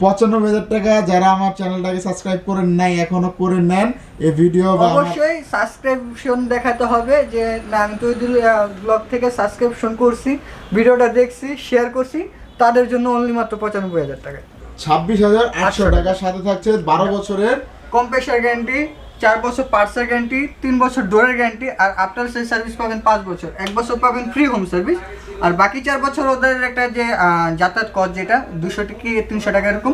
পঁচানব্বই হাজার টাকা যারা আমার চ্যানেলটাকে সাবস্ক্রাইব করেন নাই এখনও করে নেন এই ভিডিও অবশ্যই সাবস্ক্রিপশন দেখাতে হবে যে না আমি তৈদুল ব্লগ থেকে সাবস্ক্রিপশন করছি ভিডিওটা দেখছি শেয়ার করছি তাদের জন্য অনলি মাত্র পঁচানব্বই হাজার টাকা। ছাব্বিশ হাজার আটশো টাকার সাথে থাকছে বারো বছরের কম্প্রেসার গ্যারান্টি চার বছর পার্টসের গ্যারান্টি তিন বছর ডোরের গ্যারান্টি আর আফটার সেল সার্ভিস পাবেন পাঁচ বছর। এক বছর পাবেন ফ্রি হোম সার্ভিস আর বাকি চার বছর ওদের একটা যে যাতায়াত কর যেটা, দুশো কি তিনশো টাকা এরকম,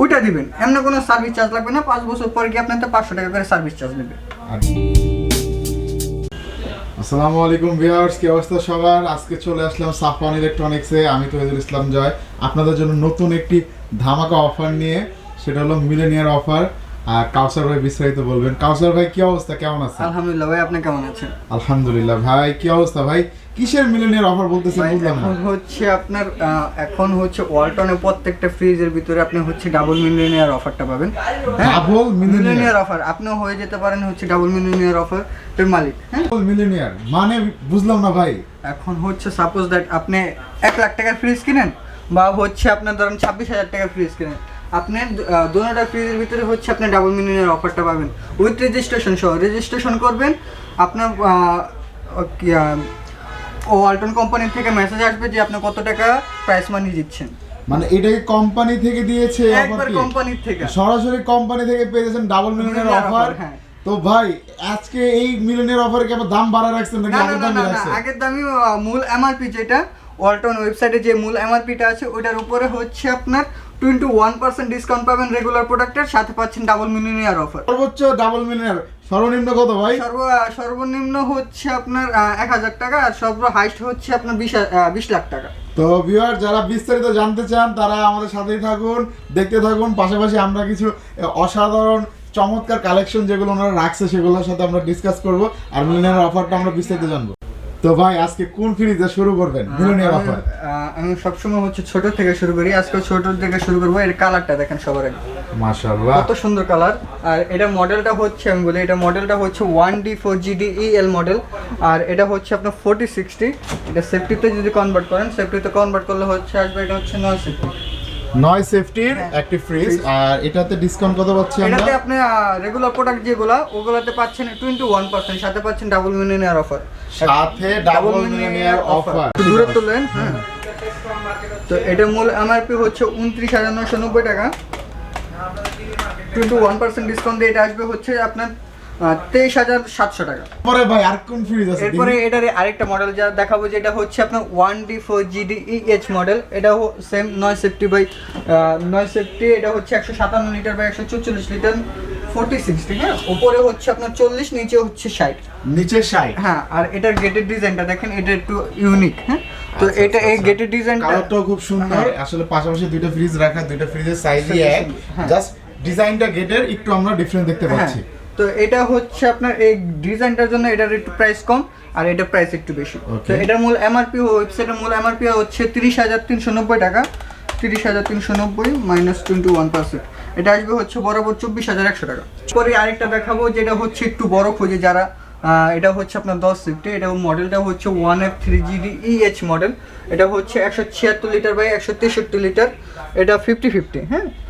ওইটা দিবেন। এমন কোনো সার্ভিস চার্জ লাগবে না, পাঁচ বছর পরে গিয়ে আপনার তো পাঁচশো টাকা করে সার্ভিস চার্জ নেবে। আসসালামু আলাইকুম ভিউয়ার্স কি অবস্থা সবার? আজকে চলে আসলাম সাফওয়ান ইলেকট্রনিক্সে আমি তহিদুল ইসলাম জয়। আপনাদের জন্য নতুন একটি ধামাকা অফার নিয়ে, সেটা হলো মিলেনিয়ার অফার আর কাউসার ভাই বিস্তারিত বলবেন। কাউসার ভাই কি অবস্থা? কেমন আছেন? আলহামদুলিল্লাহ ভাই আপনি কেমন আছেন? আলহামদুলিল্লাহ ভাই কি অবস্থা ভাই? কিসের মিলেনিয়ার অফার বলতেছেন বুঝলাম না। হচ্ছে আপনার এখন হচ্ছে ওয়ালটনের প্রত্যেকটা ফ্রিজের ভিতরে আপনি হচ্ছে ডাবল মিলিয়নিয়ার অফারটা পাবেন। ডাবল মিলিয়নিয়ার অফার আপনিও হয়ে যেতে পারেন হচ্ছে ডাবল মিলিয়নিয়ার অফার এর মালিক হ্যাঁ? ডাবল মিলেনিয়ার মানে বুঝলাম না ভাই। এখন হচ্ছে সাপোজ দ্যাট আপনি এক লাখ টাকার ফ্রিজ কিনেন বা হচ্ছে আপনার ধরেন ছাব্বিশ হাজার টাকার ফ্রিজ কিনেন। আপনি দুটা ফ্রিজের ভিতরে হচ্ছে আপনি ডাবল মিলিয়নের অফারটা পাবেন। উইথ রেজিস্ট্রেশন সহ রেজিস্ট্রেশন করবেন আপনার ও আল্টন কোম্পানি থেকে মেসেজ আসবে যে আপনি কত টাকা প্রাইস মানি দিচ্ছেন। মানে এটাকে কোম্পানি থেকে দিয়েছে একবার অফার কোম্পানির থেকে। সরাসরি কোম্পানি থেকে পেয়েছেন ডাবল মিলিয়নের অফার। তো ভাই আজকে এই মিলিয়নের অফারে কি আবার দাম বাড়া রাখছেন নাকি? আগের দামই রাখছেন আগের দামি আহ, মূল এমআরপি যেটা ওয়ালটন ওয়েবসাইটে যে মূল এমআরপিটা আছে ওটার উপরে হচ্ছে আপনার টোয়েন্টি ওয়ান পার্সেন্ট ডিসকাউন্ট পাবেন রেগুলার প্রোডাক্টের সাথে পাচ্ছেন ডাবল মিলিয়নিয়ার অফার সর্বোচ্চ ডাবল মিলিয়নের সর্বনিম্ন কত ভাই? সর্ব সর্বনিম্ন হচ্ছে আপনার এক হাজার টাকা আর সর্ব হাইস্ট হচ্ছে আপনার বিশ বিশ লাখ টাকা। তো ভিউয়ার যারা বিস্তারিত জানতে চান তারা আমাদের সাথেই থাকুন দেখতে থাকুন। পাশাপাশি আমরা কিছু অসাধারণ চমৎকার কালেকশন যেগুলো ওনারা রাখছে সেগুলোর সাথে আমরা ডিসকাস করব আর মিলিয়নের অফারটা আমরা বিস্তারিত জানব। তো ভাই আজকে কোন ফ্রিজে শুরু করবেন? মিলিয়নের আমি, অফার আমি সবসময় হচ্ছে ছোট থেকে শুরু করি। আজকে ছোট থেকে শুরু করব। এর কালারটা দেখেন সবার আগে। মাশাআল্লাহ। কত সুন্দর কালার। আর এটা মডেলটা হচ্ছে আমি বলি এটা মডেলটা হচ্ছে one D four GD EL model. আর এটা হচ্ছে আপনার ফোর্টি সিক্সটি। এটা সেফটিতে যদি কনভার্ট করেন সেফটিতে কনভার্ট করলে হচ্ছে আসবে এটা হচ্ছে নয় সেফটি নয় সেফটির। একটি ফ্রিজ আর এটাতে ডিসকাউন্ট কত পাচ্ছি আমরা? এটাতে আপনি রেগুলার প্রোডাক্ট যেগুলা ওগুলাতে পাচ্ছেন টোয়েন্টি ওয়ান পার্সেন্ট সাথে পাচ্ছেন ডাবল মিলিয়নিয়ার অফার সাথে ডাবল মিলিয়নের অফার দূরে তুললেন হ্যাঁ। তো এটা মূল এমআরপি হচ্ছে উনত্রিশ হাজার নশো নব্বই টাকা। টোয়েন্টি ওয়ান পার্সেন্ট ডিসকাউন্ট দিয়ে এটা আসবে হচ্ছে আপনার তেইশ হাজার সাতশো টাকা। পরে ভাই আর কোন ফ্রিজ আছে এরপরে এটার আরেকটা মডেল যা দেখাবো যেটা হচ্ছে আপনার one D four GD EH model এটা সেম নয় সেফটি বাই নয় সেফটি এটা হচ্ছে একশো সাতান্ন লিটার বাই একশো চল্লিশ লিটার ফোর্টি সিক্সটি হ্যাঁ? উপরে হচ্ছে আপনার চল্লিশ নিচে হচ্ছে ষাট। নিচে সাই হ্যাঁ আর এটার গেটের ডিজাইনটা দেখেন এটা একটু ইউনিক হ্যাঁ? তো আচ্ছা, এটা আচ্ছা, এই। গেটের ডিজাইনটা কালারটাও খুব সুন্দর। আসলে পাশাপাশি দুইটা ফ্রিজ রাখা দুইটা ফ্রিজের সাইজই এক। হ্যাঁ। জাস্ট ডিজাইনটা গেটের একটু আমরা ডিফারেন্ট দেখতে হ্যাঁ। পাচ্ছি। তো এটা হচ্ছে আপনার এই ডিজাইনটার জন্য এটার একটু প্রাইস কম আর এটা প্রাইস একটু বেশি. তো এটার মূল এমআরপি ওয়েবসাইটের মূল এমআরপি হচ্ছে তিরিশ হাজার তিনশো নব্বই টাকা। তিরিশ হাজার তিনশো নব্বই মাইনাস টোয়েন্টি ওয়ান পার্সেন্ট এটা আসবে হচ্ছে বরাবর চব্বিশ হাজার একশো টাকা। পরে আরেকটা দেখাবো যেটা হচ্ছে একটু বড় খোঁজে যারা আহ, এটা হচ্ছে আপনার দশ সিফটি এটা মডেলটা হচ্ছে one F three GD EH model এটা হচ্ছে একশো ছিয়াত্তর লিটার বাই একশো তেষট্টি লিটার এটা ফিফটি ফিফটি হ্যাঁ? 50-50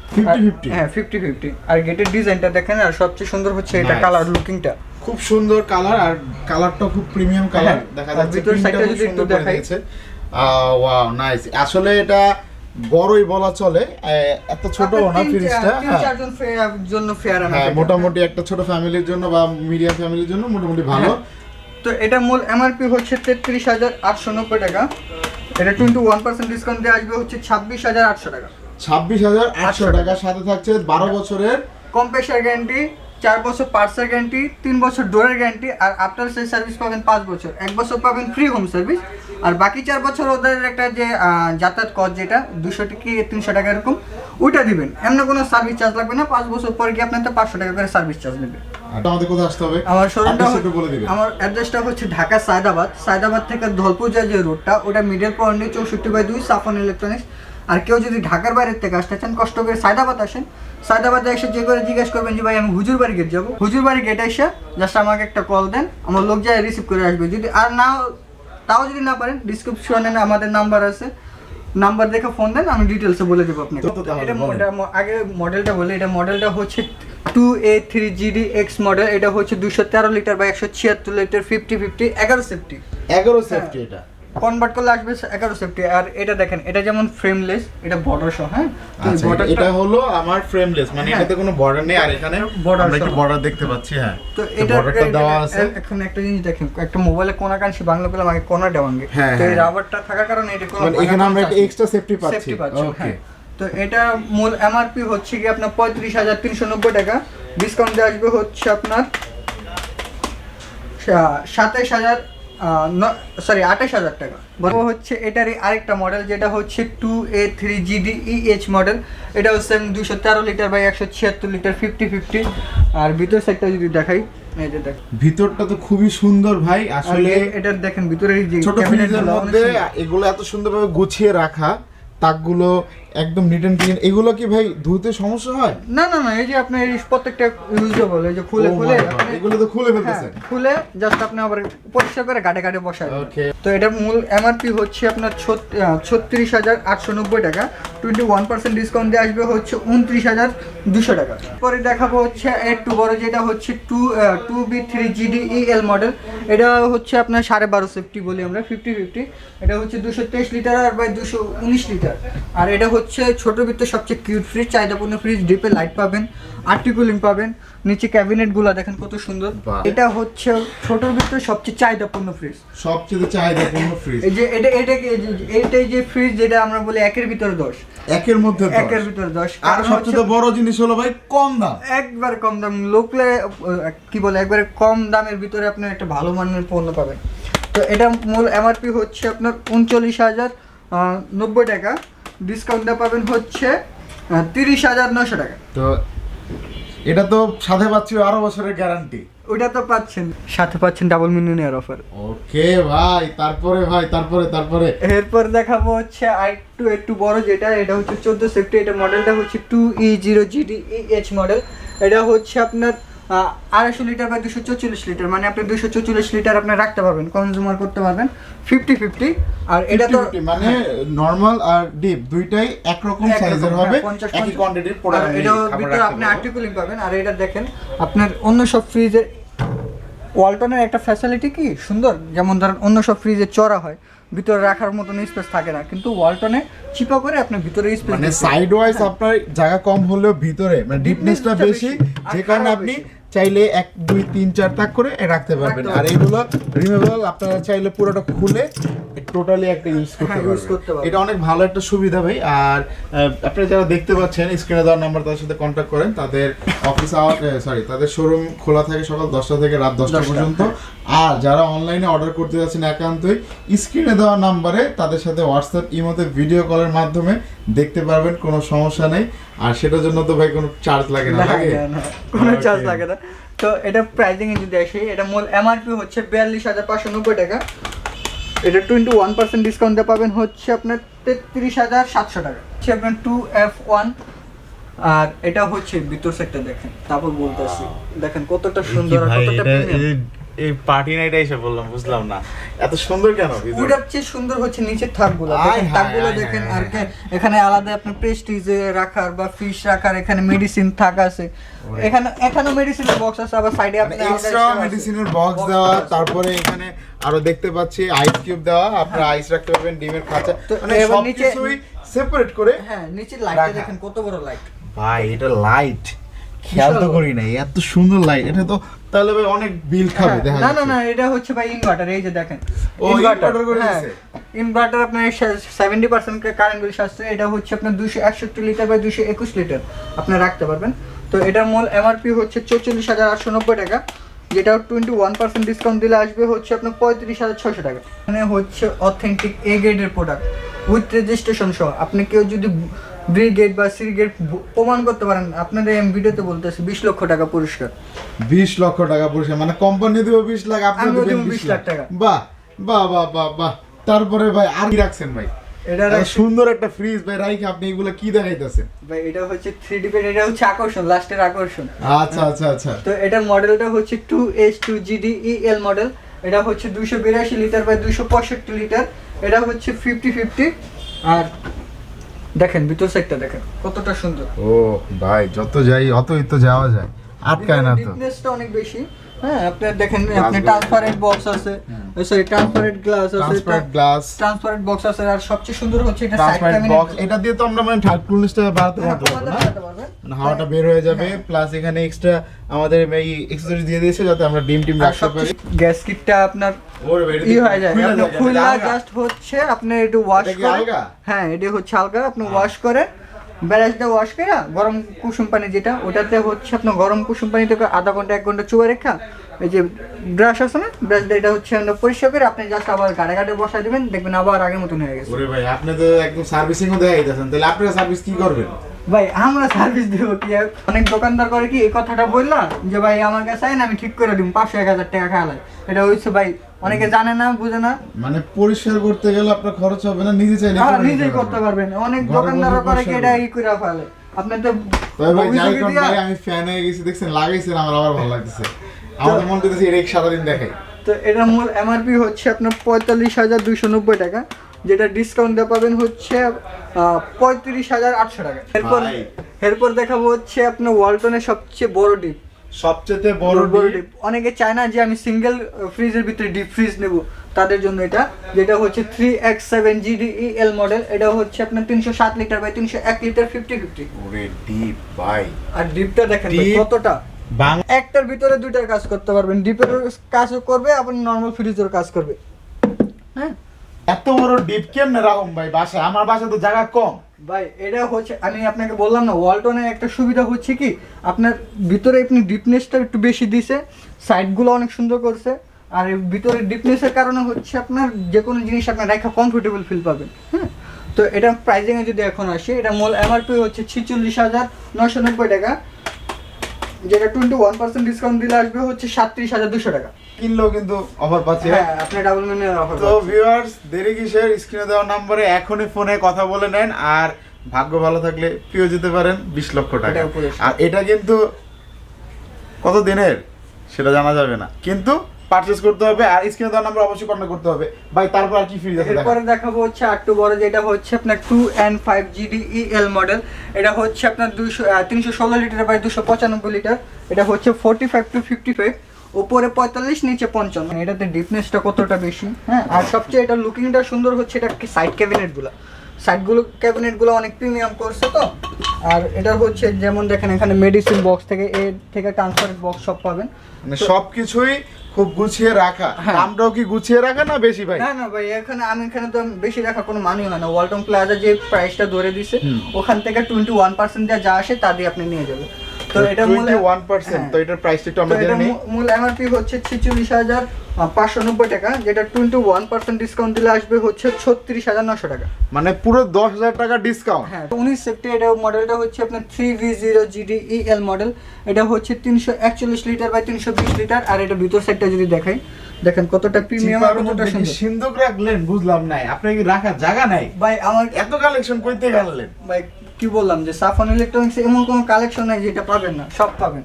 হ্যাঁ ফিফটি ফিফটি আর গেটের ডিজাইনটা দেখেন আর সবচেয়ে সুন্দর হচ্ছে এটা কালার লুকিংটা খুব সুন্দর কালার আর কালারটা খুব প্রিমিয়াম কালার হ্যাঁ, দেখা যাচ্ছে ভিতরের প্রিন্টটা side টা খুব যদি একটু ওয়াও নাইস আসলে এটা বড়ই বলা চলে। এত ছোট না ফ্রিজটা চারজন জন্য ফেয়ার হ্যাঁ মোটামুটি একটা ছোট ফ্যামিলির জন্য বা মিডিয়াম ফ্যামিলির জন্য মোটামুটি ভালো। তো এটা মূল এমআরপি হচ্ছে তেত্রিশ হাজার আটশো নব্বই টাকা। এটা টোয়েন্টি ওয়ান পার্সেন্ট ডিসকাউন্ট দিয়ে আসবে হচ্ছে ছাব্বিশ হাজার আটশো টাকা। ছাব্বিশ হাজার আটশো টাকার সাথে থাকছে বারো বছরের কম্প্রেসার গ্যারান্টি চার বছর পার্টসের গ্যারান্টি তিন বছর ডোরের গ্যারান্টি আর আফটার সেল সার্ভিস পাবেন পাঁচ বছর। এক বছর পাবেন ফ্রি হোম সার্ভিস আর বাকি চার বছর ওদের একটা যে যাতায়াত কর যেটা দুশো কি তিনশো টাকা এরকম ওইটা দিবেন। এমন কোনো সার্ভিস চার্জ লাগবে না পাঁচ বছর পরে গিয়ে আপনার তো পাঁচশো টাকা করে সার্ভিস চার্জ নেবে। আমাদের কোথায় আসতে হবে? আমার শোরুমটা একটু বলে দিবেন। আমার অ্যাড্রেসটা হচ্ছে ঢাকা সায়দাবাদ। সায়দাবাদ থেকে ধলপুর যে রোডটা ওটা মিডল পয়েন্টে চৌষট্টি বাই দুই সাফন ইলেকট্রনিক্স আর কেউ যদি ঢাকার বাইরের থেকে আসতে চান কষ্ট করে সায়দাবাদ আসেন। সায়দাবাদে এসে যে করে জিজ্ঞেস করবেন যে ভাই আমি হুজুর বাড়ি গেট যাব। হুজুর বাড়ি গেট এসে জাস্ট আমাকে একটা কল দেন আমার লোক যায় রিসিভ করে আসবে। যদি আর না তাও যদি না পারেন ডিসক্রিপশনে আমাদের নাম্বার আছে। নাম্বার দেখে ফোন দেন আমি ডিটেলসে বলে দেবো আপনাকে। এটা ম- আগে মডেলটা বলি এটা মডেলটা হচ্ছে two A three GD X model এটা হচ্ছে দুশো তেরো লিটার বা একশো ছিয়াত্তর লিটার ফিফটি ফিফটি এগারো সেফটি এগারো সেফটি এটা। কনভার্ট করলে আসবে এগারো সেফটি আর এটা দেখেন এটা যেমন ফ্রেমলেস এটা বর্ডার সহ হ্যাঁ? আচ্ছা এটা- হলো আমার ফ্রেমলেস মানে হ্যাঁ। এটাতে কোনো বর্ডার নেই আর এখানে আমরা একটু বর্ডার দেখতে পাচ্ছি হ্যাঁ। তো এটা বর্ডারটা দেওয়া আছে। এখন একটা জিনিস দেখেন একটা মোবাইলে কোনা কানছি বাংলা পেলাম আগে কোনা দেওয়াঙ্গে হ্যাঁ, তো এই হ্যাঁ। রাবারটা থাকার কারণে এটা মানে এখানে আমরা একটা এক্সট্রা সেফটি পাচ্ছি। সেফটি পাচ্ছি ওকে হ্যাঁ তো এটা মূল এমআরপি হচ্ছে কি আপনার পঁয়ত্রিশ হাজার তিনশো নব্বই টাকা। ডিসকাউন্ট আসবে হচ্ছে আপনার সাতাইশ হাজার সরি আঠাশ হাজার টাকা। বলব হচ্ছে এটারই আরেকটা মডেল যেটা হচ্ছে two A three GD EH model এটা হচ্ছে দুশো তেরো লিটার বাই একশো ছিয়াত্তর লিটার ফিফটি ফিফটি আর ভিতর সাইডটা যদি দেখাই দেখ। ভিতরটা তো খুবই সুন্দর ভাই আসলে এটা দেখেন ভিতরের যে ছোট ফ্রিজের মধ্যে। এগুলো এত সুন্দরভাবে গুছিয়ে রাখা তাকগুলো একদম নিট এন্ড ক্লিন এগুলো কি ভাই ধুতে সমস্যা হয়? না না না এই যে আপনার এই প্রত্যেকটা ইউজেবল এই যে খুলে খুলে এগুলো তো খুলে হ্যাঁ, ফেলতেছেন খুলে জাস্ট আপনি আবার পরিষ্কার করে গাটে গাটে বসায় ওকে তো এটার মূল এমআরপি হচ্ছে আপনার ছত্রিশ হাজার আটশো নব্বই টাকা। টোয়েন্টি ওয়ান পার্সেন্ট ডিসকাউন্ট দিয়ে আসবে হচ্ছে উনত্রিশ হাজার দুশো টাকা। পরে দেখাবো হচ্ছে একটু বড় যেটা হচ্ছে two two B three GD EL model এটা হচ্ছে আপনার সাড়ে বারো সেফটি বলি আমরা ফিফটি ফিফটি এটা হচ্ছে দুশো তেইশ লিটার আর বাই দুশো উনিশ লিটার। আর এটা হচ্ছে ছোট বৃত্তের সবচেয়ে কিউট ফ্রিজ চাহিদাপূর্ণ ফ্রিজ ডিপে লাইট পাবেন আর্টিকুলিং পাবেন নিচে ক্যাবিনেটগুলা দেখেন কত সুন্দর। এটা হচ্ছে ছোট বৃত্তের সবচেয়ে চাহিদাপূর্ণ ফ্রিজ সবচেয়ে চাহিদাপূর্ণ ফ্রিজ এই যে এটা এটা এইটাই যে ফ্রিজ যেটা আমরা বলি একের ভিতরে দশ। একের মধ্যে একের ভিতরে দশ। আর সবচেয়ে বড় জিনিস হলো ভাই কম দাম। একবার কম দাম। লোকলে কি বলে একবারে কম দামের ভিতরে আপনি একটা ভালো মানের পণ্য পাবেন। তো এটা মূল এমআরপি হচ্ছে আপনার উনচল্লিশ হাজার নব্বই টাকা। ডিসকাউন্টটা পাবেন হচ্ছে তিরিশ হাজার নশো টাকা। তো এটা তো সাথে পাচ্ছি আরও বছরের গ্যারান্টি ওইটা তো পাচ্ছেন। সাথে পাচ্ছেন ডাবল মিলিয়নের অফার ওকে ভাই তারপরে ভাই তারপরে তারপরে। এরপর দেখাবো হচ্ছে আরেকটু একটু বড় যেটা এটা হচ্ছে চোদ্দ সেফটি এটা মডেলটা হচ্ছে two E zero GD H model এটা হচ্ছে আপনার আড়াইশো লিটার বা দুশো চৌচল্লিশ লিটার মানে আপনি দুশো চৌচল্লিশ লিটার আপনি রাখতে পারবেন কনজিউমার করতে পারবেন ফিফটি ফিফটি আর এটা তো মানে নর্মাল আর ডিপ দুইটাই একরকম সাইজের হ্যাঁ, হবে 50, একই 50 কোয়ান্টিটির প্রোডাক্ট এটার ভিতরে আপনি আর্টিকুলিং পাবেন আর এটা দেখেন আপনার অন্য সব ফ্রিজে ওয়ালটনের একটা ফ্যাসিলিটি কি? সুন্দর। যেমন ধরেন অন্য সব ফ্রিজে চড়া হয় ভিতরে রাখার মতন স্পেস থাকে না। কিন্তু ওয়ালটনে চিপা করে আপনি ভিতরে স্পেস মানে সাইড ওয়াইজ আপনার জায়গা কম হলেও ভিতরে মানে ডিপনেসটা বেশি যে কারণে আপনি। চাইলে এক দুই তিন চার তাক করে রাখতে পারবেন। আর এগুলো রিমুভেবল আপনারা চাইলে পুরোটা খুলে টোটালি একটা ইউজ করতে হ্যাঁ, করতে পারবেন। পারবেন। এটা অনেক ভালো একটা সুবিধা ভাই। আর আপনারা যারা দেখতে পাচ্ছেন স্ক্রিনে দেওয়ার নাম্বার তাদের সাথে কন্ট্যাক্ট করেন। তাদের অফিস আওয়ার সরি তাদের শোরুম খোলা থাকে সকাল দশটা থেকে রাত দশটা পর্যন্ত। আর যারা অনলাইনে অর্ডার করতে যাচ্ছেন একান্তই স্ক্রিনে দেওয়া নাম্বারে তাদের সাথে হোয়াটসঅ্যাপ ইমোতে ভিডিও কলের মাধ্যমে দেখতে পারবেন কোনো সমস্যা নেই। আর সেটার জন্য তো ভাই কোনো চার্জ লাগে না লাগে কোনো চার্জ লাগে না। তো এটা প্রাইসিং এর যদি আসি এটা মূল এমআরপি হচ্ছে বিয়াল্লিশ হাজার পাঁচশো নব্বই টাকা। এটা টোয়েন্টি ওয়ান পার্সেন্ট ডিসকাউন্টে পাবেন হচ্ছে আপনার তেত্রিশ হাজার সাতশো টাকা। হচ্ছে আপনার টু এফ ওয়ান আর এটা হচ্ছে ভিতর সেক্টর দেখেন। তারপর বলতেছি দেখেন কতটা সুন্দর আর কতটা। এই পার্টি নাইট এসে বললাম বুঝলাম না। এত সুন্দর কেন? ওটার চেয়ে সুন্দর হচ্ছে নিচের থাকগুলো। হায়, থাকগুলো দেখেন আর এখানে আলাদা আপনার প্রেস্টিজে রাখার বা ফিশ রাখার এখানে মেডিসিন থাক আছে। এখানে এখানে মেডিসিনের বক্স আছে আবার সাইডে মানে এক্সট্রা মেডিসিনের বক্স দেওয়া তারপরে এখানে আরও দেখতে পাচ্ছি আইস কিউব দেওয়া আপনারা আইস রাখতে পারবেন ডিমের খাঁচা। মানে এবার সব নিচে- কিছুই সেপারেট করে হ্যাঁ নিচের লাইটটা রাখা। দেখেন কত বড় লাইট ভাই এটা লাইট খেয়াল তো করি নাই এত সুন্দর লাইট এটা তো তাহলে ভাই অনেক বিল খাবে দেখা হ্যাঁ, না না না এটা হচ্ছে ভাই ইনভার্টার এই যে দেখেন। ও, inverter ইনভার্টার আপনার সেভেন্টি পার্সেন্ট কারেন্ট বিল এটা হচ্ছে আপনার দুশো একষট্টি লিটার বা দুশো একুশ লিটার আপনি রাখতে পারবেন। তো এটার মূল এমআরপি হচ্ছে চৌচল্লিশ হাজার আটশো নব্বই টাকা যেটা টোয়েন্টি ওয়ান পার্সেন্ট ডিসকাউন্ট দিলে আসবে হচ্ছে আপনার পঁয়ত্রিশ হাজার ছশো টাকা। মানে হচ্ছে অথেন্টিক এ গ্রেডের প্রোডাক্ট উইথ রেজিস্ট্রেশন সহ। আপনি কেউ যদি বি গেট বা গেট প্রমাণ করতে পারেন। আপনাদের এম ভিডিওতে বলতেছে বিশ লক্ষ টাকা পুরস্কার। বিশ লক্ষ টাকা পুরস্কার মানে কোম্পানি দেবে বিশ লাখ আপনি দেবেন বিশ লাখ টাকা। বাহ বাহ বাহ বাহ বাহ। তারপরে ভাই আর কি রাখছেন ভাই? এটা সুন্দর একটা ফ্রিজ ভাই রাইকে আপনি এগুলো কি দেখাইতেছেন? ভাই এটা হচ্ছে থ্রি ডি পেন এটা হচ্ছে আকর্ষণ লাস্টের আকর্ষণ। আচ্ছা আচ্ছা আচ্ছা। তো এটার মডেলটা হচ্ছে two H two GD EL model এটা হচ্ছে দুশো বিরাশি লিটার বাই দুশো পঁয়ষট্টি লিটার এটা হচ্ছে ফিফটি ফিফটি আর দেখেন ভিতর সাইডটা দেখেন কতটা সুন্দর। ও ভাই যত যাই অতই তো যাওয়া যায়। আটকায় না তো। অনেক বেশি। হ্যাঁ আপনি দেখেন আপনি ট্রান্সপারেন্ট বক্স আছে। সরি ট্রান্সপারেন্ট গ্লাস আছে ট্রান্সপারেন্ট গ্লাস ট্রান্সপারেন্ট বক্স আছে আর সবচেয়ে সুন্দর হচ্ছে এটা ট্রান্সপারেন্ট বক্স এটা দিয়ে তো আমরা মানে বাড়াতে পারব না? মানে হাওয়াটা বের হয়ে যাবে প্লাস এখানে এক্সট্রা আমাদের এই এক্সেসরিজ দিয়ে দিয়েছে যাতে আমরা ডিম টিম রাখতে পারি। গ্যাস কিটটা আপনার ই হয়ে যায়। খুলে আপনি খুললা জাস্ট হচ্ছে আপনি একটু ওয়াশ করে হ্যাঁ এটা হচ্ছে হালকা আপনি ওয়াশ করে ব্যারাজটা ওয়াশ করে গরম কুসুম পানি যেটা ওটাতে হচ্ছে আপনার গরম কুসুম পানি থেকে আধা ঘণ্টা এক ঘণ্টা চুয়ে রেখা এই যে ব্রাশ আছে না ব্রাশটা এটা হচ্ছে পরিষ্কার করে আপনি জাস্ট আবার গাড়ে গাড়ে বসাই দেবেন দেখবেন আবার আগের মতন হয়ে গেছে। ওরে ভাই আপনি তো একদম সার্ভিসিংও দেখাই দিয়েছেন তাহলে আপনারা সার্ভিস কি করবেন? ভাই আমরা সার্ভিস দেবো কি? অনেক দোকানদার করে কি এই কথাটা বললাম যে ভাই আমার কাছে আইন আমি ঠিক করে দিব পাঁচশো এক হাজার টাকা খাওয়ালাই এটা হচ্ছে ভাই অনেকে জানে না বুঝে না। মানে পরিষ্কার করতে গেলে আপনার খরচ হবে না নিজে চাইলে হ্যাঁ নিজেই করতে পারবেন। অনেক ঘরে দোকানদাররা করে কি এটা ই করে ফেলে। আপনার তো ভাই ভাই আমি ফ্যান হয়ে গেছি দেখছেন লাগাইছেন আমার আবার ভালো লাগতেছে। আমার তো মন করতেছে এটা সারাদিন দেখাই। তো এটার মূল এমআরপি হচ্ছে আপনার পঁয়তাল্লিশ হাজার দুইশো নব্বই টাকা যেটা ডিসকাউন্ট দিয়ে পাবেন হচ্ছে পঁয়ত্রিশ হাজার আটশো টাকা। এরপর এরপর দেখাবো হচ্ছে আপনার ওয়ালটনের সবচেয়ে বড় ডিপ সবচেয়ে বড় বড় ডিপ অনেকে চায় না যে আমি সিঙ্গেল ফ্রিজের ভিতরে ডিপ ফ্রিজ নেব তাদের জন্য এটা যেটা হচ্ছে three X seven GDE L model এটা হচ্ছে আপনার তিনশো সাত লিটার বাই তিনশো এক লিটার ফিফটি ফিফটি ডিপ ভাই। আর ডিপটা দেখেন কতটা? একটার ভিতরে দুইটার কাজ করতে পারবেন। ডিপের কাজও করবে আবার নর্মাল ফ্রিজের কাজ করবে। হ্যাঁ। এত বড় ডিপ কেমনে রাখুন ভাই বাসা আমার বাসা তো জায়গা কম। ভাই এটা হচ্ছে আমি আপনাকে বললাম না ওয়ালটনের একটা সুবিধা হচ্ছে কি আপনার ভিতরে আপনি ডিপনেসটা একটু বেশি দিছে সাইডগুলো অনেক সুন্দর করছে আর ভিতরে ডিপনেসের কারণে হচ্ছে আপনার যে কোনো জিনিস আপনার রেখা কমফোর্টেবল ফিল পাবেন হ্যাঁ। তো এটা প্রাইজিংয়ে যদি এখন আসি এটা মূল এমআরপি হচ্ছে ছিচল্লিশ হাজার নশো নব্বই টাকা যেটা টোয়েন্টি ওয়ান পার্সেন্ট ডিসকাউন্ট দিলে আসবে হচ্ছে সাতত্রিশ হাজার দুশো টাকা। কিনলেও কিন্তু অফার পাচ্ছি হ্যাঁ? আপনি ডাবল অফার তো ভিউয়ার্স দেরি কিসের? স্ক্রিনে দেওয়া নম্বরে এখনই ফোনে কথা বলে নেন আর ভাগ্য ভালো থাকলে পেয়ে যেতে পারেন বিশ লক্ষ টাকা। আর এটা কিন্তু কত দিনের সেটা জানা যাবে না। কিন্তু পারচেজ করতে হবে আর স্ক্রিনে নাম্বার অবশ্যই কন্ট্যাক্ট করতে হবে। ভাই, তারপর আর কি এরপরে দেখাবো হচ্ছে বড়, যেটা হচ্ছে আপনার টু ফাইভ জিডি মডেল এটা হচ্ছে আপনার দুশো তিনশো ষোলো লিটার বাই দুশো পঁচানব্বই লিটার এটা হচ্ছে forty five to fifty five উপরে পঁয়তাল্লিশ, নিচে পঞ্চান্ন। এটাতে ডিপনেসটা কতটা বেশি? হ্যাঁ আর সবচেয়ে এটা লুকিংটা সুন্দর হচ্ছে এটা সাইড ক্যাবিনেটগুলো সাইডগুলো ক্যাবিনেটগুলো অনেক প্রিমিয়াম করছে তো। আর এটা হচ্ছে যেমন দেখেন এখানে মেডিসিন বক্স থেকে এ থেকে ট্রান্সফার বক্স সব পাবেন। মানে সবকিছুই খুব গুছিয়ে রাখা। হ্যাঁ। দামটাও কি গুছিয়ে রাখা না বেশি ভাই? না না ভাই এখানে আমি এখানে তো বেশি রাখা কোনো মানি হয় না। ওয়ালটন প্লাজা যে প্রাইসটা ধরে দিছে ওখান থেকে টোয়েন্টি ওয়ান পার্সেন্ট যা আসে তা দিয়ে আপনি নিয়ে যাবেন। তো এটা মূল ওয়ান পার্সেন্ট হ্যাঁ। তো এটার প্রাইসটা একটু আমরা জেনে নিই। মূল এমআরপি হচ্ছে ছিচল্লিশ হাজার পাঁচশো নব্বই টাকা যেটা টোয়েন্টি ওয়ান পার্সেন্ট ডিসকাউন্ট দিলে আসবে হচ্ছে ছত্রিশ হাজার নশো টাকা। মানে পুরো দশ হাজার টাকা ডিসকাউন্ট হ্যাঁ সেফটি এটা মডেলটা হচ্ছে আপনার মডেল এটা হচ্ছে লিটার বাই লিটার আর এটা ভিতর সাইডটা যদি দেখাই দেখেন কতটা প্রিমিয়াম আর কতটা সুন্দর। সিন্ধুক রাখলেন বুঝলাম নাই। আপনার কি রাখার জায়গা নাই? ভাই আমার এত কালেকশন করতে গেলেন। ভাই কি বললাম যে সাফন ইলেকট্রনিক্স এমন কোনো কালেকশন নাই যেটা পাবেন না সব পাবেন।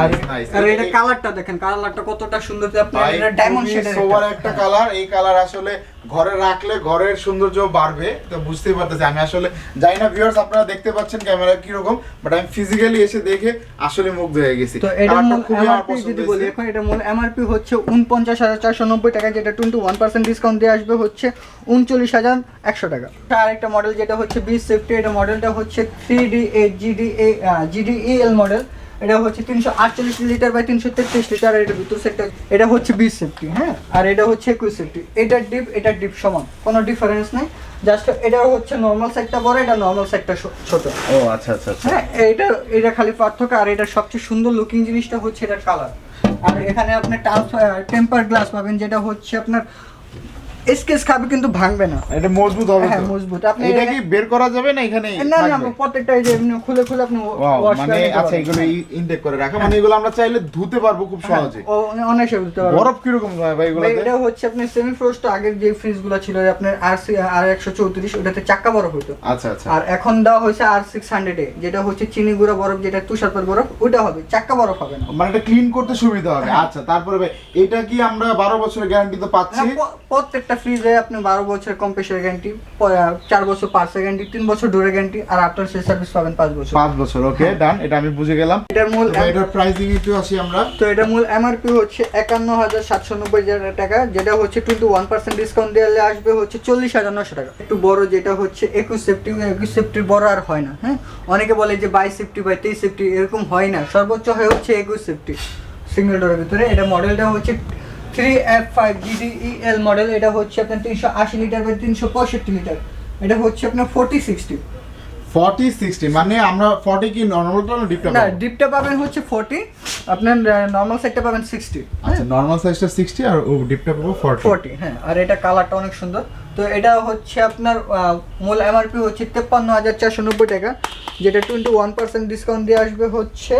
আর Nice, nice. আর এটা কালারটা দেখেন কালারটা কতটা সুন্দর যে আপনার ভাই এটা ডায়মন্ড শেডের সোবার একটা কালার এই কালার আসলে ঘরে রাখলে ঘরের সৌন্দর্য বাড়বে তো বুঝতেই পারতেছি। আমি আসলে জানি না ভিউয়ার্স আপনারা দেখতে পাচ্ছেন ক্যামেরা কি রকম বাট আমি ফিজিক্যালি এসে দেখে আসলে মুগ্ধ হয়ে গেছি। তো এটা কালারটা খুবই আমার পছন্দ বলি এখন এটা মূল এমআরপি হচ্ছে উনপঞ্চাশ হাজার চারশো নব্বই টাকা যেটা ডিসকাউন্ট দিয়ে আসবে হচ্ছে উনচল্লিশ হাজার একশো টাকা। আরেকটা মডেল যেটা হচ্ছে বিশ সেফটি এটা মডেলটা হচ্ছে three D eight GD GD L model এটা হচ্ছে তিনশো আটচল্লিশ লিটার বাই তিনশো তেত্রিশ লিটার এটা ভিতর সেটটা এটা হচ্ছে বিশ সেফটি হ্যাঁ? আর এটা হচ্ছে একুশ সেফটি এটার ডিপ এটার ডিপ সমান। কোনো ডিফারেন্স নেই। জাস্ট এটা হচ্ছে নর্মাল সাইডটা বড় এটা নর্মাল সাইডটা ছোট। ও আচ্ছা আচ্ছা আচ্ছা। হ্যাঁ এটা এটা খালি পার্থক্য আর এটা সবচেয়ে সুন্দর লুকিং জিনিসটা হচ্ছে এটার কালার আর এখানে আপনি টেম্পার গ্লাস পাবেন যেটা হচ্ছে আপনার স্কেচ খাবে কিন্তু ভাঙবে না। এটা মজবুত হবে হ্যাঁ, মজবুত। আপনি এটা কি বের করা যাবে না এখানে না না প্রত্যেকটা এই যে খুলে খুলে আপনি মানে আচ্ছা এগুলো ইনটেক করে রাখা মানে এগুলো আমরা চাইলে ধুতে পারব খুব হ্যাঁ, সহজে। ও অনেক সহজে দিতে পারবেন। বরফ কীরকম হয় ভাই এগুলোতে? এটা হচ্ছে আপনার সেমি ফ্রোস্ট আগের যে ছিল আপনার আর আর একশো চৌত্রিশ ওটাতে চাক্কা বরফ হতো আচ্ছা আচ্ছা। আর এখন দেওয়া হয়েছে আর সিক্স হান্ড্রেডে যেটা হচ্ছে চিনি গুঁড়া বরফ যেটা তুষারপাত বরফ ওটা হবে চাক্কা বরফ হবে না। মানে এটা ক্লিন করতে সুবিধা হবে। হ্যাঁ। আচ্ছা তারপরে ভাই এটা কি আমরা বারো বছরের গ্যারান্টি তো পাচ্ছি? হ্যাঁ, প্রত্যেকটা ফ্রিজে আপনি বারো বছর কম্প্রেসার গ্যারান্টি চার বছর পার্সের গ্যারান্টি তিন বছর ডোরের গ্যারান্টি আর আফটার সে সার্ভিস পাবেন পাঁচ বছর। পাঁচ বছর ওকে ডান এটা আমি বুঝে গেলাম। এটার মূল এটার প্রাইসিং একটু আসি আমরা। তো এটা মূল এমআরপি হচ্ছে একান্ন হাজার সাতশো নব্বই টাকা যেটা হচ্ছে টোয়েন্টি ওয়ান পার্সেন্ট ডিসকাউন্ট দেওয়ালে আসবে হচ্ছে চল্লিশ হাজার নশো টাকা। একটু বড় যেটা হচ্ছে একুশ সেফটি একুশ সেফটির বড় আর হয় না হ্যাঁ? অনেকে বলে যে বাইশ সেফটি বা তেইশ সেফটি এরকম হয় না সর্বোচ্চ হয় হচ্ছে একুশ সেফটি সিঙ্গেল ডোরের ভিতরে। এটা মডেলটা হচ্ছে three F five GDEL model এটা হচ্ছে আপনার তিনশো আশি লিটার বা তিনশো পঁয়ষট্টি লিটার এটা হচ্ছে আপনার ফোর্টি সিক্সটি ফর্টি সিক্সটি মানে আমরা ফর্টি কি নর্মালটা না ডিপটা না ডিপটা পাবেন হচ্ছে ফোর্টি আপনার নর্মাল সাইডটা পাবেন সিক্সটি আচ্ছা নর্মাল সাইজটা সিক্সটি আর ও ডিপটা পাবো ফর্টি ফোর্টি হ্যাঁ আর এটা কালারটা অনেক সুন্দর। তো এটা হচ্ছে আপনার মূল এমআরপি হচ্ছে তেপ্পান্ন হাজার চারশো নব্বই টাকা যেটা টোয়েন্টি ওয়ান পার্সেন্ট ডিসকাউন্ট দিয়ে আসবে হচ্ছে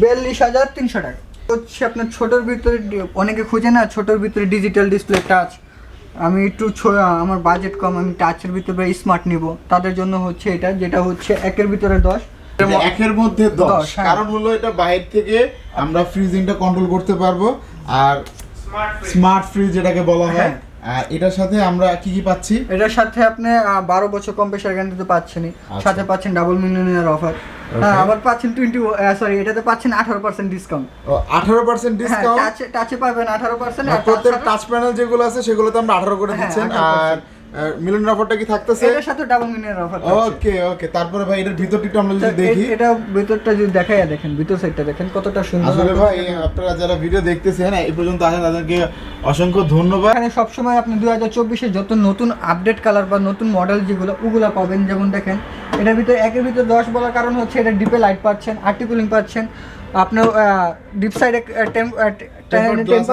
বিয়াল্লিশ হাজার তিনশো টাকা। হচ্ছে আপনার ছোটোর ভিতরে অনেকে খুঁজে না ছোটোর ভিতরে ডিজিটাল ডিসপ্লে টাচ আমি একটু আমার বাজেট কম আমি টাচের ভিতরে স্মার্ট নিব। তাদের জন্য হচ্ছে এটা যেটা হচ্ছে একের ভিতরে দশ। একের মধ্যে দশ। হ্যাঁ। কারণ হলো এটা বাইরে থেকে আমরা ফ্রিজিংটা কন্ট্রোল করতে পারব। আর স্মার্ট ফ্রিজ যেটাকে বলা হয় হ্যাঁ। আর এটার সাথে আমরা কি কি পাচ্ছি? এটার সাথে আপনি বারো বছর কম্প্রেসার গ্যারান্টি তো পাচ্ছেনই। আচ্ছা। সাথে পাচ্ছেন ডাবল মিলিয়নের অফার হ্যাঁ আবার পাচ্ছেন টোয়েন্টি সরি এটাতে পাচ্ছেন আঠারো পার্সেন্ট ডিসকাউন্ট আঠারো পার্সেন্ট ডিসকাউন্ট টাচে পাবেন আঠারো পার্সেন্ট টাচ প্যানেল যেগুলো আছে সেগুলোতে আমরা আঠারো করে হ্যাঁ, দিচ্ছেন। আর অফারটা কি থাকতেছে? এটার সাথে ডাবল অফার ওকে ওকে। তারপরে ভাই এটার ভিতরটা আমরা যদি দেখি। এটা ভিতরটা যদি দেখেন ভিতর সাইডটা দেখেন কতটা সুন্দর আসলে ভাই আপনারা যারা ভিডিও দেখতেছেন এই পর্যন্ত আসেন তাদেরকে অসংখ্য ধন্যবাদ। এখানে সবসময় আপনি দুই হাজার চব্বিশে যত নতুন আপডেট কালার বা নতুন মডেল যেগুলো ওগুলো পাবেন যেমন দেখেন এটার ভিতরে একের ভিতরে দশ বলার কারণ হচ্ছে এটা ডিপে লাইট পাচ্ছেন আর্টিকুলিং পাচ্ছেন। আপনার ডিপ সাইডে টেম্পার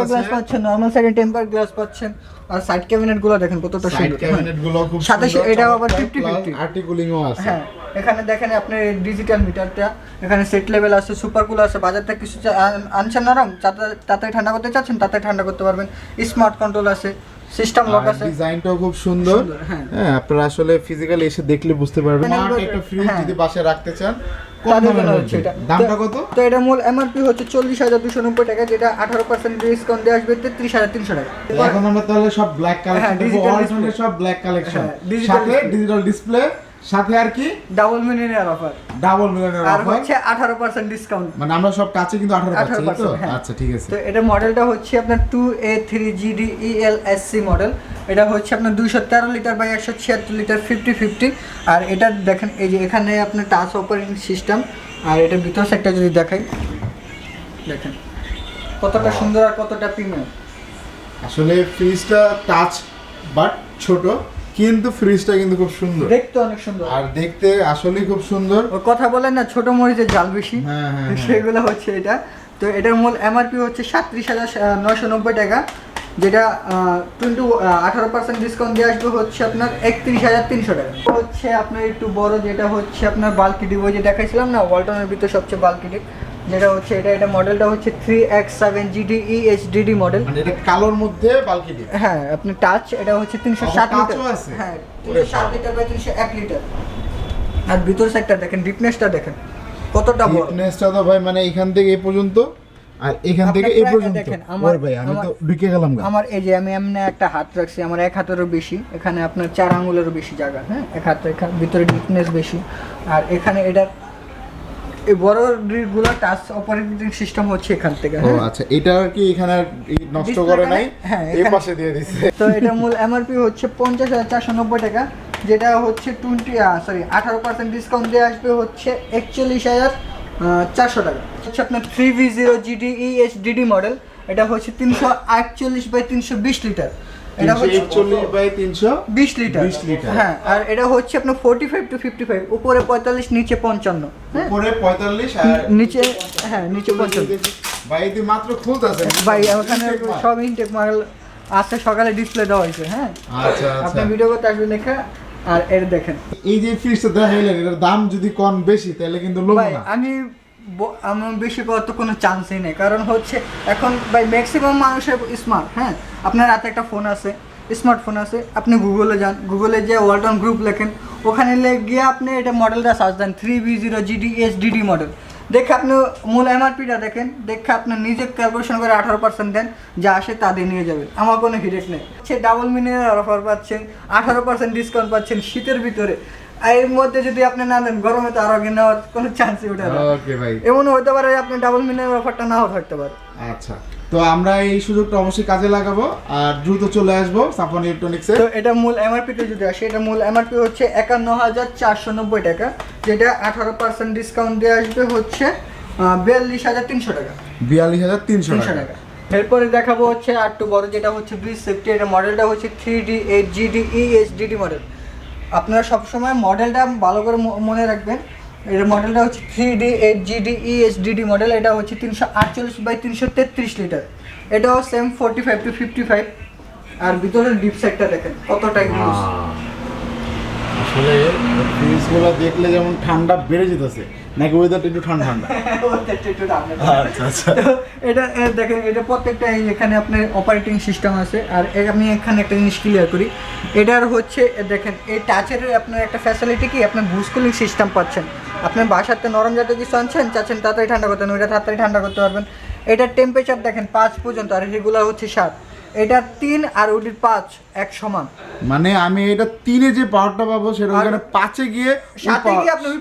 গ্লাস পাচ্ছেন নর্মাল সাইডে টেম্পার গ্লাস পাচ্ছেন আর সাইড ক্যাবিনেটগুলো দেখেন কতটা সাইড সুন্দর। ক্যাবিনেটগুলো খুব সাথে এটাও আবার চমৎকার, 50-50 plus articulating-ও আছে। হ্যাঁ এখানে দেখেন আপনার ডিজিটাল মিটারটা এখানে সেট লেভেল আছে সুপার কুলার আছে বাজার থেকে কিছু আনছেন নরম তাতে ঠান্ডা করতে চাচ্ছেন তাতে ঠান্ডা করতে পারবেন। স্মার্ট কন্ট্রোল আছে সিস্টেম লক আছে। ডিজাইনটাও খুব সুন্দর। হ্যাঁ। হ্যাঁ আপনারা আসলে ফিজিক্যালি এসে দেখলে বুঝতে পারবেন। একটা ফ্রিজ হ্যাঁ। যদি বাসায় রাখতে চান দামটা কত? তো এটা মূল এমআরপি হচ্ছে চল্লিশ হাজার দুশো নব্বই টাকা যেটা আঠারো পার্সেন্ট ডিসকাউন্ট দিয়ে আসবে তেত্রিশ হাজার তিনশো টাকা। এখন আমরা তাহলে সব ব্ল্যাক কালেকশন display। সব ব্ল্যাক কালেকশন সাথে ডিজিটাল ডিসপ্লে সাথে আর কি? ডাবল মিলিয়নের অফার ডাবল মিলিয়নের আর অফার হচ্ছে আঠারো পার্সেন্ট ডিসকাউন্ট মানে আমরা সব টাচে কিন্তু 18 পাচ্ছি তো? 18%, হ্যাঁ। আচ্ছা ঠিক আছে। তো এটা মডেলটা হচ্ছে আপনার two A three GD EL S C model এটা হচ্ছে আপনার দুইশো তেরো লিটার বাই একশো ছিয়াত্তর লিটার ফিফটি ফিফটি আর এটা দেখেন এই যে এখানে আপনার টাচ অপারেটিং সিস্টেম আর এটার ভিতর সাইডটা যদি দেখাই দেখেন। কতটা সুন্দর আর কতটা প্রিমিয়াম আসলে ফ্রিজটা টাচ বাট ছোট। কিন্তু ফ্রিজটা কিন্তু খুব সুন্দর। দেখতে অনেক সুন্দর। আর দেখতে আসলেই খুব সুন্দর। ওই কথা বলেন না ছোট মরিচের জাল বেশি। হ্যাঁ, হ্যাঁ, হ্যাঁ। সেগুলো হচ্ছে এটা। তো এটার মূল এমআরপি হচ্ছে সাতত্রিশ হাজার নয়শো নব্বই টাকা যেটা টোয়েন্টি আঠারো পার্সেন্ট ডিসকাউন্ট দিয়ে আসবে হচ্ছে আপনার একত্রিশ হাজার তিনশো টাকা। হচ্ছে আপনার একটু বড় যেটা হচ্ছে আপনার বাল্কি ডিপ ওই যে দেখাইছিলাম না ওয়ালটনের ভিতরে সবচেয়ে বাল্কি ডিপ যেটা হচ্ছে এটা এটা মডেলটা হচ্ছে three X seven GD EHDD model মানে এটা কালোর মধ্যে বালকি দিয়ে। হ্যাঁ আপনি টাচ এটা হচ্ছে তিনশো আবার ষাট লিটার আছে? হ্যাঁ তিনশো ষাট। লিটার বা তিনশো এক লিটার আর ভিতর সাইডটা দেখেন ডিপনেসটা দেখেন কতটা বড়। ফিটনেসটা তো ভাই মানে এখান থেকে এই পর্যন্ত আর এখান থেকে এই পর্যন্ত। দেখেন, আমার- ভাই আমি তো ঢুকে গেলাম। আমার এই যে আমি এমনি একটা হাত রাখছি আমার এক হাতেরও বেশি এখানে আপনার চার আঙুলেরও বেশি জায়গা হ্যাঁ? এক হাত ভিতরে ডিপনেস বেশি। আর এখানে এটার এই বড়গুলো টাচ অপারেটিং সিস্টেম হচ্ছে এখান থেকে। ও আচ্ছা এটা আর কি এখানে নষ্ট করে নাই? হ্যাঁ, এই পাশে দিয়ে দিছে। তো এটা মূল এমআরপি হচ্ছে পঞ্চাশ হাজার চারশো নব্বই টাকা যেটা হচ্ছে টোয়েন্টি সরি আঠারো পার্সেন্ট ডিসকাউন্ট দিয়ে আসবে হচ্ছে একচল্লিশ হাজার চারশো টাকা। হচ্ছে আপনার three V zero GD EHDD model এটা হচ্ছে তিনশো আটচল্লিশ বাই তিনশো বিশ লিটার এটা হচ্ছে 341 বাই 300 বিশ লিটার। 20 লিটার। হ্যাঁ আর এটা হচ্ছে আপনার forty five to fifty five উপরে পঁয়তাল্লিশ নিচে পঞ্চান্ন। হ্যাঁ? উপরে 45 আর নিচে হ্যাঁ নিচে পঞ্চান্ন। ভাই তুই মাত্র খুলতাছেন ভাই ওখানে সব ইনটেক মাল আজকে সকালে ডিসপ্লে দেওয়া হয়েছে হ্যাঁ? আচ্ছা আপনি আচ্ছা ভিডিও করতে আসবেন দেখে আর এর দেখেন। এই যে ফ্রিজটা দেখাইলেন এটার দাম যদি কম বেশি তাহলে কিন্তু ভাই না। আমি আমার বেশি করার তো কোনো চান্সই নেই। কারণ হচ্ছে, এখন ভাই ম্যাক্সিমাম মানুষের স্মার্ট হ্যাঁ? আপনার হাতে একটা ফোন আছে স্মার্টফোন আছে, আপনি গুগলে যান। গুগলে যে ওয়ালটন গ্রুপ লেখেন, ওখানে গিয়ে আপনি এটা মডেলটা সার্চ দেন three B zero GD S DD model দেখে আপনি মূল এমআরপিটা দেখেন, দেখে আপনি নিজে ক্যালকুলেশন করে আঠারো পার্সেন্ট দেন, যা আসে তা দিয়ে নিয়ে যাবেন। আমার কোনো হিডেক নেই। সে ডাবল মিনিমাম অফার পাচ্ছেন, আঠারো পার্সেন্ট ডিসকাউন্ট পাচ্ছেন শীতের ভিতরে। আর এর মধ্যে যদি আপনি না দেন গরমে তো আরও নেওয়ার কোনো চান্সই ওঠে না। ওকে ভাই। এমন হতে পারে আপনি ডাবল মিনিমাম অফারটা নাও থাকতে পারে। আচ্ছা। তো আমরা এই সুযোগটা অবশ্যই কাজে লাগাবো আর দ্রুত চলে আসব সাফন ইলেকট্রনিক্সে তো এটা মূল এমআরপিতে যদি আসে এটা মূল এমআরপি হচ্ছে একান্ন হাজার চারশো নব্বই টাকা যেটা আঠারো পার্সেন্ট ডিসকাউন্ট দিয়ে আসবে হচ্ছে বিয়াল্লিশ হাজার তিনশো টাকা। বিয়াল্লিশ হাজার তিনশো টাকা। এরপরে দেখাবো হচ্ছে আর টু বড় যেটা হচ্ছে ব্রিজ সেফটি এটা মডেলটা হচ্ছে three D eight GD ESDD model আপনারা সবসময় মডেলটা ভালো করে মনে রাখবেন। এর মডেলটা হচ্ছে three D eight GD ESDD model এটা হচ্ছে তিনশো আটচল্লিশ বাই তিনশো তেত্রিশ লিটার এটাও same forty five to fifty five আর ভিতরে ডিপ সেটটা দেখেন, কতটা ইউজ আসলে ফ্রিজগুলো দেখলে যেমন ঠান্ডা বেড়ে যেতেছে নাকি ওয়েদারটা একটু ঠান্ডা ঠান্ডা? আচ্ছা আচ্ছা। এটা দেখেন এটা প্রত্যেকটা এখানে আপনার অপারেটিং সিস্টেম আছে আর আমি এখানে একটা জিনিস ক্লিয়ার করি। এটার হচ্ছে দেখেন এই টাচের আপনার একটা ফ্যাসিলিটি কি? আপনার ভুস কুলিং সিস্টেম পাচ্ছেন। আপনার বাসাতে নরম জাতীয় কিছু আনছেন চাচ্ছেন তাড়াতাড়ি ঠান্ডা করতে ওইটা তাড়াতাড়ি ঠান্ডা করতে পারবেন। এটার টেম্পারেচার দেখেন পাঁচ পর্যন্ত আর রেগুলার হচ্ছে সাত। এটার তিন আর ওটির পাঁচ এক সমান। মানে আমি এটা তিনে যে পাওয়ারটা পাবো সেটা ওখানে পাঁচে গিয়ে power- গিয়ে আপনি ওই।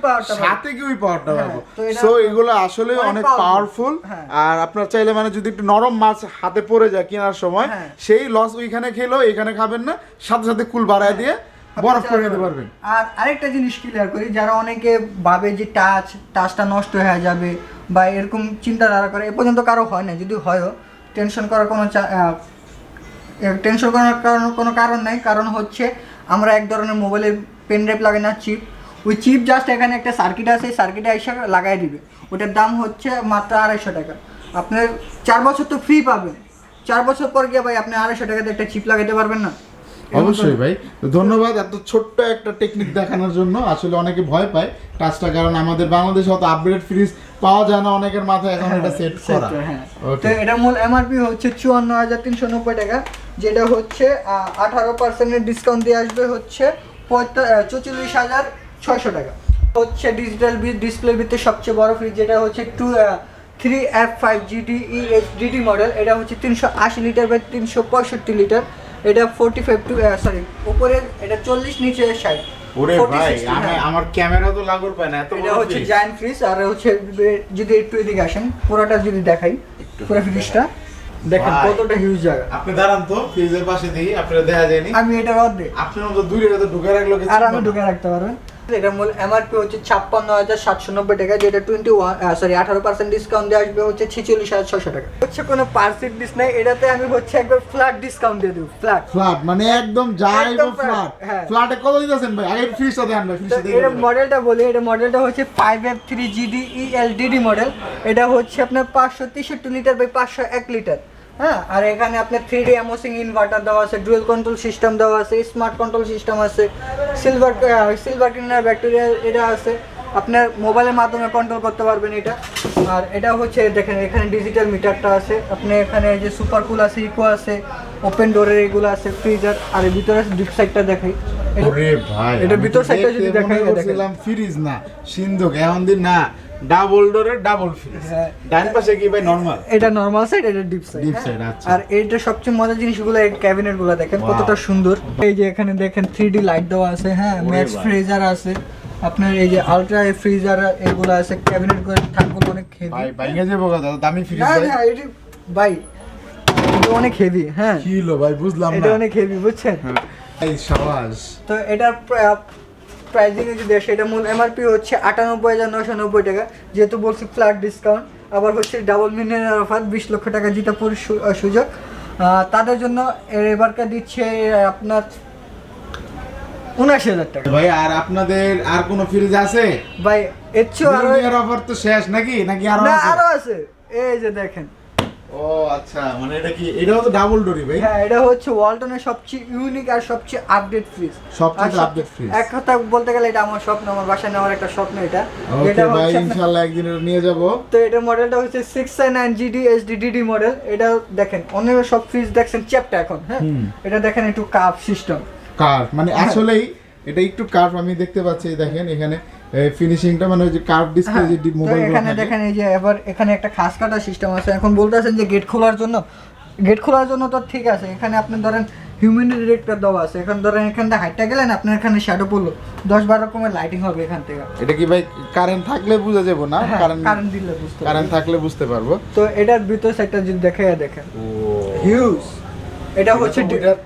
গিয়ে পাওয়ারটা হ্যাঁ, পাবো। সো এগুলো আসলে অনেক অনেক পাওয়ারফুল হ্যাঁ। আর আপনার চাইলে মানে যদি একটু নরম মাছ হাতে পড়ে যায় কেনার সময় হ্যাঁ। সেই লস ওইখানে খেলো এখানে খাবেন না। সাথে সাথে কুল বাড়ায় দিয়ে বরফ করে নিতে পারবেন। আর আরেকটা জিনিস ক্লিয়ার করি যারা অনেকে ভাবে যে টাচ টাচটা নষ্ট হয়ে যাবে বা এরকম চিন্তাধারা করে এ পর্যন্ত কারও হয় না যদি হয়ও টেনশন করার কোনো টেনশন করার কারণ কোনো কারণ নাই। কারণ হচ্ছে আমরা এক ধরনের মোবাইলের পেন ড্রাইভ লাগাই না চিপ ওই চিপ জাস্ট এখানে একটা সার্কিট আছে সার্কিটে এসে লাগাই দিবে। ওটার দাম হচ্ছে মাত্র আড়াইশো টাকা। আপনার চার বছর তো ফ্রি পাবেন। চার বছর পর গিয়ে ভাই আপনি আড়াইশো টাকাতে একটা চিপ লাগাতে পারবেন না। অবশ্যই ভাই। ধন্যবাদ এত ছোট্ট একটা টেকনিক দেখানোর জন্য। আসলে অনেকে ভয় পায় টাচটা কারণ আমাদের বাংলাদেশে অত আপগ্রেড ফ্রিজ পাওয়া যায় না অনেকের মাথায় এখন এটা সেট করা। হ্যাঁ। তো এটা মূল এমআরপি হচ্ছে চুয়ান্ন হাজার তিনশো নব্বই টাকা যেটা হচ্ছে আঠারো পার্সেন্টের ডিসকাউন্ট দিয়ে আসবে হচ্ছে চৌচল্লিশ হাজার ছয়শো টাকা। হচ্ছে ডিজিটাল ডিসপ্লে ভিত্তি সবচেয়ে বড় ফ্রিজ যেটা হচ্ছে two three F five GD DD model এটা হচ্ছে তিনশো আশি লিটার বাই তিনশো পঁয়ষট্টি লিটার এটা ফোর্টি ফাইভ টু সরি উপরে এটা চল্লিশ নিচে ষাট। ওরে ভাই আমি হ্যাঁ। আমার ক্যামেরা তো লাগর পায় না এত এটা বড় হচ্ছে জায়ান্ট ফ্রিজ আর হচ্ছে যদি একটু এদিকে আসেন পুরোটা যদি দেখাই পুরো ফ্রিজটা দেখেন কতটা হিউজ জায়গা। আপনি দাঁড়ান তো ফ্রিজের পাশে দিয়ে আপনারা দেখা যায়নি? আমি এটা অর্ধেক। আপনার তো দূরে তো ঢুকে রাখল আর আমি ঢুকে রাখতে পারবেন। এটা মূল এমআরপি হচ্ছে ছাপ্পান্ন হাজার সাতশো নব্বই টাকা যেটা টোয়েন্টি ওয়ান সরি আঠারো পার্সেন্ট ডিসকাউন্ট দিয়ে আসবে হচ্ছে ছেচল্লিশ হাজার ছশো টাকা। হচ্ছে কোনো পার্সেন্ট ডিস নাই এটাতে আমি হচ্ছে একবার ফ্ল্যাট ডিসকাউন্ট দিয়ে দেবো ফ্ল্যাট ফ্ল্যাট মানে একদম flat, ফ্ল্যাট হ্যাঁ। ফ্ল্যাটে কত দিতেছেন ভাই? আগে ফ্রিজটা দেন ভাই দিয়ে মডেলটা বলি এটা মডেলটা হচ্ছে five F three GD ELDD model এটা হচ্ছে আপনার পাঁচশো তেষট্টি লিটার বাই পাঁচশো এক লিটার হ্যাঁ আর এখানে আপনার থ্রি ডি অ্যামোসিং ইনভার্টার দেওয়া আছে ডুয়েল কন্ট্রোল সিস্টেম দেওয়া আছে স্মার্ট কন্ট্রোল সিস্টেম আছে সিলভার সিলভার ক্লিনার ব্যাকটেরিয়া এটা আছে। আপনার মোবাইলের মাধ্যমে কন্ট্রোল করতে পারবেন এটা। আর এটা হচ্ছে, দেখেন, এখানে ডিজিটাল মিটারটা আছে। আপনি এখানে যে সুপার কুল আছে ইকো আছে ওপেন ডোরের এগুলো আছে ফ্রিজার আর ভিতরে ডিপ সাইডটা দেখাই। ওরে ভাই এটা ভিতর সাইডটা যদি দেখাই, এটা ফ্রিজ না সিন্ধুক। এখন দিন না ডাবল ডোরের ডাবল ফ্রিজ হ্যাঁ। ডান পাশে কি ভাই নরমাল এটা নর্মাল সাইড এটা ডিপ সাইড Deep side, আচ্ছা। আর এইটা সবচেয়ে মজার জিনিসগুলো এই ক্যাবিনেটগুলো দেখেন কতটা সুন্দর। এই যে এখানে দেখেন থ্রি ডি লাইট দেওয়া আছে হ্যাঁ ম্যাক্স ফ্রিজার আছে। আপনার এই যে আলট্রা ফ্রিজার এগুলো আছে ক্যাবিনেটগুলো থাকগুলো অনেক হেভি ভাই ভাইঙ্গা যাব কথা দামি ফ্রিজ ভাই। না এটি ভাই অনেক হেভি হ্যাঁ। কি হলো ভাই বুঝলাম এটা অনেক হেভি বুঝছেন? এই সাবাস। তো এটার প্রাইজিং যদি আসে এটা মূল এমআরপি হচ্ছে আটানব্বই হাজার নশো নব্বই টাকা যেহেতু বলছি ফ্ল্যাট ডিসকাউন্ট আবার হচ্ছে ডাবল মিলিয়নের অফার বিশ লক্ষ টাকা জিতা পুরো সুযোগ। তাদের জন্য এর এবারকার দিচ্ছে আপনার উনআশি হাজার টাকা। ভাই আর আপনাদের আর কোনো ফ্রিজ আছে? ভাই এর চেয়েও আরও অফার তো শেষ নাকি? নাকি আরও আরও আছে। এই যে দেখেন ও আচ্ছা মানে এটা কি এটাও তো ডাবল ডোরি ভাই? হ্যাঁ এটা হচ্ছে ওয়ালটনের সবচেয়ে ইউনিক আর সবচেয়ে আপডেট ফ্রিজ সবচেয়ে update fridge। এক কথা বলতে গেলে এটা আমার স্বপ্ন আমার বাসায় নেওয়ার একটা স্বপ্ন এটা। এটা ভাই ইনশাআল্লাহ একদিন এটা নিয়ে যাব। তো এটা মডেলটা হচ্ছে জিডি মডেল এটা দেখেন অন্য সব ফ্রিজ দেখছেন চ্যাপটা এখন হ্যাঁ? এটা দেখেন একটু কাপ সিস্টেম কার্ভ মানে হ্যাঁ। আসলেই এটা একটু কার্ভ আমি দেখতে পাচ্ছি দেখেন এখানে ফিনিশিংটা মানে ওই যে কার্ভ ডিসপ্লে যে হ্যাঁ, মোবাইল এখানে দেখেন এই যে এবার এখানে একটা খাস কাটা সিস্টেম আছে। এখন বলতেছেন যে গেট খোলার জন্য। গেট খোলার জন্য তো ঠিক আছে। এখানে আপনি ধরেন হিউম্যান ডিরেক্টর দেওয়া আছে। এখন ধরেন এখান থেকে হাইটটা গেলেন আপনার এখানে শ্যাডো পড়ল। দশ বারো রকমের লাইটিং হবে এখান থেকে। এটা কি ভাই কারেন্ট থাকলে বুঝা যাব না? হ্যাঁ, কারেন্ট কারেন্ট দিলে বুঝতে কারেন্ট থাকলে বুঝতে পারব। তো এটার ভিতর সাইডটা যদি দেখে দেখেন। হিউজ এটা হচ্ছে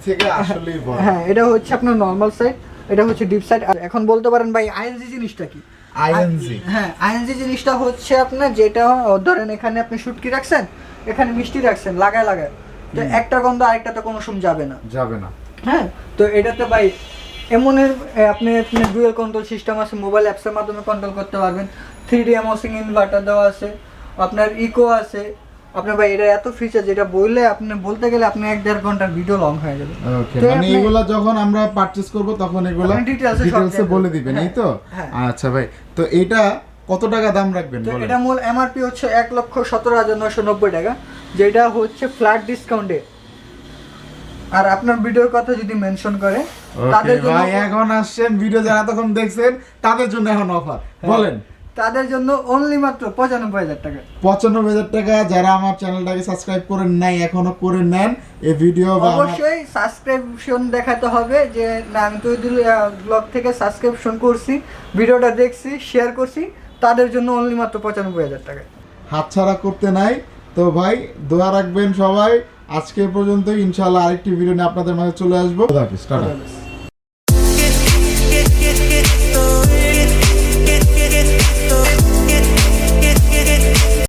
থেকে আসলেই বড়। হ্যাঁ এটা হচ্ছে আপনার নর্মাল সাইড এটা হচ্ছে ডিপ সাইড আর এখন বলতে পারেন ভাই আইএনজি জিনিসটা কি? আইএনজি হ্যাঁ আইএনজি জিনিসটা হচ্ছে আপনার যেটা ধরেন এখানে আপনি শুটকি রাখছেন এখানে মিষ্টি রাখছেন লাগায় লাগায়। তো একটা গন্ধ আরেকটাতে কোনো সময় যাবে না। যাবে না। হ্যাঁ তো এটাতে ভাই এমনের এ, আপনি আপনি ডুয়েল কন্ট্রোল সিস্টেম আছে মোবাইল অ্যাপসের মাধ্যমে কন্ট্রোল করতে পারবেন। থ্রি ডি এমোসিং ইনভার্টার দেওয়া আছে আপনার ইকো আছে আপনার ভাই এটা এত ফিচার যেটা বললে আপনি বলতে গেলে আপনি এক দেড় ঘণ্টার ভিডিও লং হয়ে যাবে। ওকে মানে এগুলা যখন আমরা পারচেজ করব তখন এগুলা ডিটেইলসে বলে দিবেন এই হ্যাঁ, তো? হ্যাঁ। আচ্ছা ভাই তো এটা কত টাকা দাম রাখবেন এটা মূল এমআরপি হচ্ছে এক লক্ষ সতেরো হাজার নশো নব্বই টাকা যেটা হচ্ছে ফ্ল্যাট ডিসকাউন্টে আর আপনার ভিডিওর কথা যদি মেনশন করে তাদের জন্য ভাই এখন আসছেন ভিডিও যারা তখন দেখছেন তাদের জন্য এখন অফার হ্যাঁ। বলেন। তাদের জন্য অনলি মাত্র পঁচানব্বই হাজার টাকা। পঁচানব্বই হাজার টাকা যারা আমার চ্যানেলটাকে সাবস্ক্রাইব করে নাই এখনও করে নেন এই ভিডিও অবশ্যই সাবস্ক্রিপশন দেখাতে হবে যে না আমি তো ব্লগ থেকে সাবস্ক্রিপশন করছি ভিডিওটা দেখছি শেয়ার করছি তাদের জন্য অনলি মাত্র পঁচানব্বই হাজার টাকা। হাতছাড়া করতে নাই। তো ভাই দোয়া রাখবেন সবাই। আজকে পর্যন্ত ইনশাআল্লাহ আরেকটি ভিডিও নিয়ে আপনাদের মাঝে চলে আসব। টাটা।